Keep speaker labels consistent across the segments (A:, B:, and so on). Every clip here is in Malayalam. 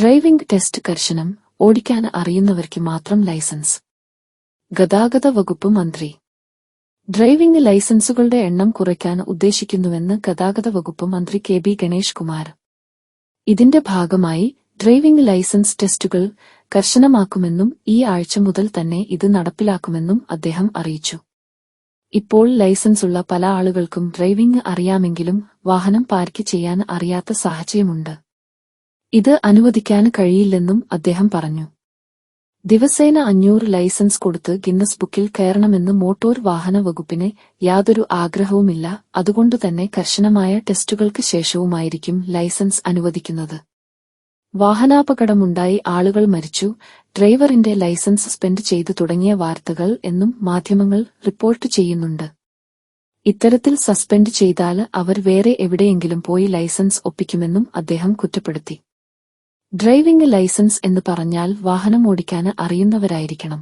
A: ഡ്രൈവിംഗ് ടെസ്റ്റ് കർശനം ഓടിക്കാൻ അറിയുന്നവർക്ക് മാത്രം ലൈസൻസ്. ഗതാഗത വകുപ്പ് മന്ത്രി. ഡ്രൈവിംഗ് ലൈസൻസുകളുടെ എണ്ണം കുറയ്ക്കാൻ ഉദ്ദേശിക്കുന്നുവെന്ന് ഗതാഗത വകുപ്പ് മന്ത്രി കെ ബി ഗണേഷ് കുമാർ. ഇതിന്റെ ഭാഗമായി ഡ്രൈവിംഗ് ലൈസൻസ് ടെസ്റ്റുകൾ കർശനമാക്കുമെന്നും ഈ ആഴ്ച മുതൽ തന്നെ ഇത് നടപ്പിലാക്കുമെന്നും അദ്ദേഹം അറിയിച്ചു. ഇപ്പോൾ ലൈസൻസുള്ള പല ആളുകൾക്കും ഡ്രൈവിംഗ് അറിയാമെങ്കിലും വാഹനം പാർക്ക് ചെയ്യാൻ അറിയാത്ത സാഹചര്യമുണ്ട്. ഇത് അനുവദിക്കാൻ കഴിയില്ലെന്നും അദ്ദേഹം പറഞ്ഞു. ദിവസേന അഞ്ഞൂറ് ലൈസൻസ് കൊടുത്ത് ഗിന്നസ് ബുക്കിൽ കയറണമെന്ന് മോട്ടോർ വാഹന വകുപ്പിന് യാതൊരു ആഗ്രഹവുമില്ല. അതുകൊണ്ടുതന്നെ കർശനമായ ടെസ്റ്റുകൾക്ക് ശേഷവുമായിരിക്കും ലൈസൻസ് അനുവദിക്കുന്നത്. വാഹനാപകടമുണ്ടായി ആളുകൾ മരിച്ചു. ഡ്രൈവറിന്റെ ലൈസൻസ് സസ്പെൻഡ് ചെയ്തു തുടങ്ങിയ വാർത്തകൾ എന്നും മാധ്യമങ്ങൾ റിപ്പോർട്ട് ചെയ്യുന്നുണ്ട്. ഇത്തരത്തിൽ സസ്പെൻഡ് ചെയ്താൽ അവർ വേറെ എവിടെയെങ്കിലും പോയി ലൈസൻസ് ഒപ്പിക്കുമെന്നും അദ്ദേഹം കുറ്റപ്പെടുത്തി. ഡ്രൈവിംഗ് ലൈസൻസ് എന്ന് പറഞ്ഞാൽ വാഹനം ഓടിക്കാൻ അറിയുന്നവരായിരിക്കണം.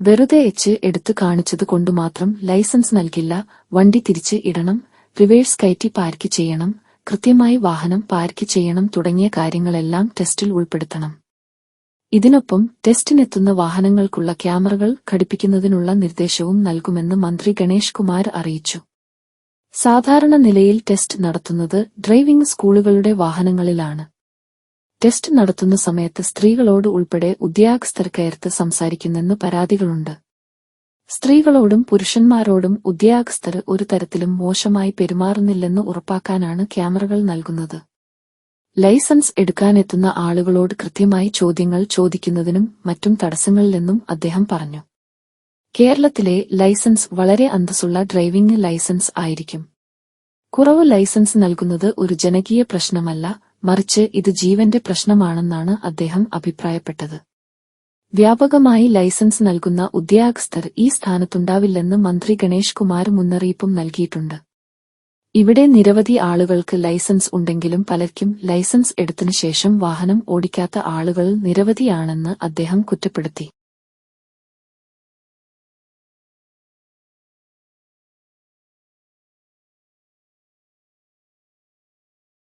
A: വെറുതെ എച്ച് എടുത്തു കാണിച്ചത് കൊണ്ടുമാത്രം ലൈസൻസ് നൽകില്ല വണ്ടി തിരിച്ച് ഇടണം റിവേഴ്സ് കയറ്റി പാർക്ക് ചെയ്യണം കൃത്യമായി വാഹനം പാർക്ക് ചെയ്യണം തുടങ്ങിയ കാര്യങ്ങളെല്ലാം ടെസ്റ്റിൽ ഉൾപ്പെടുത്തണം. ഇതിനൊപ്പം ടെസ്റ്റിനെത്തുന്ന വാഹനങ്ങൾക്കുള്ള ക്യാമറകൾ ഘടിപ്പിക്കുന്നതിനുള്ള നിർദ്ദേശവും നൽകുമെന്ന് മന്ത്രി ഗണേഷ് കുമാർ അറിയിച്ചു. സാധാരണ നിലയിൽ ടെസ്റ്റ് നടത്തുന്നത് ഡ്രൈവിംഗ് സ്കൂളുകളുടെ വാഹനങ്ങളിലാണ്. ടെസ്റ്റ് നടത്തുന്ന സമയത്ത് സ്ത്രീകളോട് ഉൾപ്പെടെ ഉദ്യോഗസ്ഥർ കയർത്ത് സംസാരിക്കുന്നെന്ന് പരാതികളുണ്ട്. സ്ത്രീകളോടും പുരുഷന്മാരോടും ഉദ്യോഗസ്ഥർ ഒരു തരത്തിലും മോശമായി പെരുമാറുന്നില്ലെന്ന് ഉറപ്പാക്കാനാണ് ക്യാമറകൾ നൽകുന്നത്. ലൈസൻസ് എടുക്കാനെത്തുന്ന ആളുകളോട് കൃത്യമായി ചോദ്യങ്ങൾ ചോദിക്കുന്നതിനും മറ്റും തടസ്സങ്ങളില്ലെന്നും അദ്ദേഹം പറഞ്ഞു. കേരളത്തിലെ ലൈസൻസ് വളരെ അന്തസ്സുള്ള ഡ്രൈവിംഗ് ലൈസൻസ് ആയിരിക്കും. കുറവ് ലൈസൻസ് നൽകുന്നത് ഒരു ജനകീയ പ്രശ്നമല്ല മറിച്ച് ഇത് ജീവന്റെ പ്രശ്നമാണെന്നാണ് അദ്ദേഹം അഭിപ്രായപ്പെട്ടത്. വ്യാപകമായി ലൈസൻസ് നൽകുന്ന ഉദ്യോഗസ്ഥർ ഈ സ്ഥാനത്തുണ്ടാവില്ലെന്ന് മന്ത്രി ഗണേഷ് കുമാർ മുന്നറിയിപ്പും നൽകിയിട്ടുണ്ട്. ഇവിടെ നിരവധി ആളുകൾക്ക് ലൈസൻസ് ഉണ്ടെങ്കിലും പലർക്കും ലൈസൻസ് എടുത്തിനുശേഷം വാഹനം ഓടിക്കാത്ത ആളുകൾ നിരവധിയാണെന്ന് അദ്ദേഹം കുറ്റപ്പെടുത്തി.